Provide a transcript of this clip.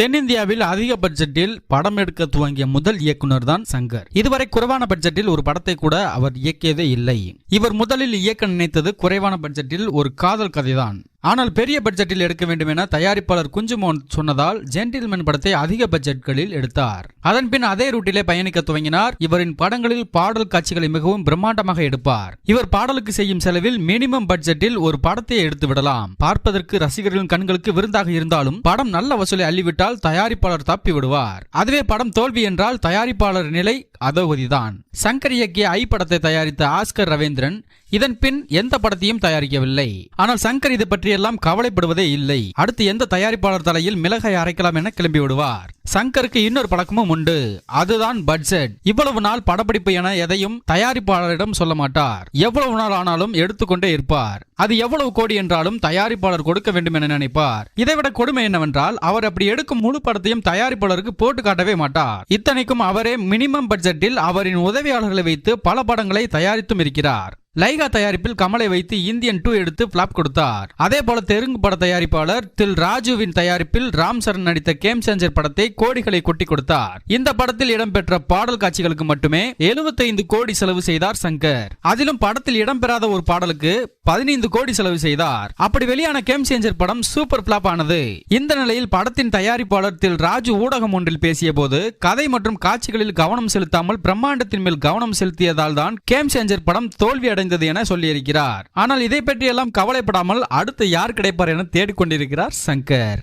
தென்னிந்தியாவில் அதிக பட்ஜெட்டில் படம் எடுக்க துவங்கிய முதல் இயக்குனர் தான் சங்கர். இதுவரை குறைவான பட்ஜெட்டில் ஒரு படத்தை கூட அவர் இயக்கியதே இல்லை. இவர் முதலில் இயக்க நினைத்தது குறைவான பட்ஜெட்டில் ஒரு காதல் கதைதான். ஆனால் பெரிய பட்ஜெட்டில் எடுக்க வேண்டும் என தயாரிப்பாளர் குஞ்சுமோன் சொன்னதால் ஜென்டில்மேன் படத்தை அதிக பட்ஜெட்களில் எடுத்தார். அதன் பின் அதே ரூட்டிலே பயணிக்க துவங்கினார். இவரின் படங்களில் பாடல் காட்சிகளை மிகவும் பிரம்மாண்டமாக எடுப்பார். இவர் பாடலுக்கு செய்யும் செலவில் மினிமம் பட்ஜெட்டில் ஒரு படத்தை எடுத்து விடலாம். பார்ப்பதற்கு ரசிகர்களின் கண்களுக்கு விருந்தாக இருந்தாலும் படம் நல்ல வசூலை அள்ளிவிட்டால் தயாரிப்பாளர் தப்பி விடுவார். அதுவே படம் தோல்வி என்றால் தயாரிப்பாளர் நிலை அதோகதிதான். சங்கர் இயக்கிய ஐ படத்தை தயாரித்த ஆஸ்கர் ரவீந்திரன் இதன் பின் எந்த படத்தையும் தயாரிக்கவில்லை. ஆனால் சங்கர் இது பற்றியெல்லாம் கவலைப்படுவதே இல்லை. அடுத்து எந்த தயாரிப்பாளர் தலையில் மிளகை அரைக்கலாம் என கிளம்பி விடுவார் சங்கருக்கு இன்னொரு பழக்கமும் உண்டு. அதுதான் பட்ஜெட் இவ்வளவு நாள் படப்பிடிப்பு என எதையும் தயாரிப்பாளரிடம் சொல்ல மாட்டார். எவ்வளவு நாள் ஆனாலும் எடுத்துக்கொண்டே இருப்பார். அது எவ்வளவு கோடி என்றாலும் தயாரிப்பாளர் கொடுக்க வேண்டும் என நினைப்பார். இதைவிட கொடுமை என்னவென்றால் அவர் அப்படி எடுக்கும் முழு படத்தையும் தயாரிப்பாளருக்கு போட்டு காட்டவே மாட்டார். இத்தனைக்கும் அவரே மினிமம் பட்ஜெட்டில் அவரின் உதவியாளர்களை வைத்து பல படங்களை தயாரித்தும் இருக்கிறார். லைகா தயாரிப்பில் கமலை வைத்து இந்தியன் டூ எடுத்து பிளாப் கொடுத்தார். அதே போல தெலுங்கு பட தயாரிப்பாளர் தில் ராஜுவின் தயாரிப்பில் ராம் சரண் நடித்த கேம் சேஞ்சர் படத்தை கோடிகளை கொட்டி கொடுத்தார். இந்த படத்தில் இடம்பெற்ற பாடல் காட்சிகளுக்கு மட்டுமே 75 கோடி செலவு செய்தார் சங்கர். அதிலும் படத்தில் இடம்பெறாத ஒரு பாடலுக்கு பதினைந்து கோடி செலவு செய்தார். அப்படி வெளியான கேம் சேஞ்சர் படம் சூப்பர் பிளாப் ஆனது. இந்த நிலையில் படத்தின் தயாரிப்பாளர் தில் ராஜு ஊடகம் ஒன்றில் பேசிய போது கதை மற்றும் காட்சிகளில் கவனம் செலுத்தாமல் பிரம்மாண்டத்தின் மேல் கவனம் செலுத்தியதால் தான் கேம் சேஞ்சர் படம் தோல்வி அடைந்தது என சொல்லியிருக்கிறார். ஆனால் இதை பற்றியெல்லாம் கவலைப்படாமல் அடுத்து யார் கிடைப்பார் என தேடிக்கொண்டிருக்கிறார் சங்கர்.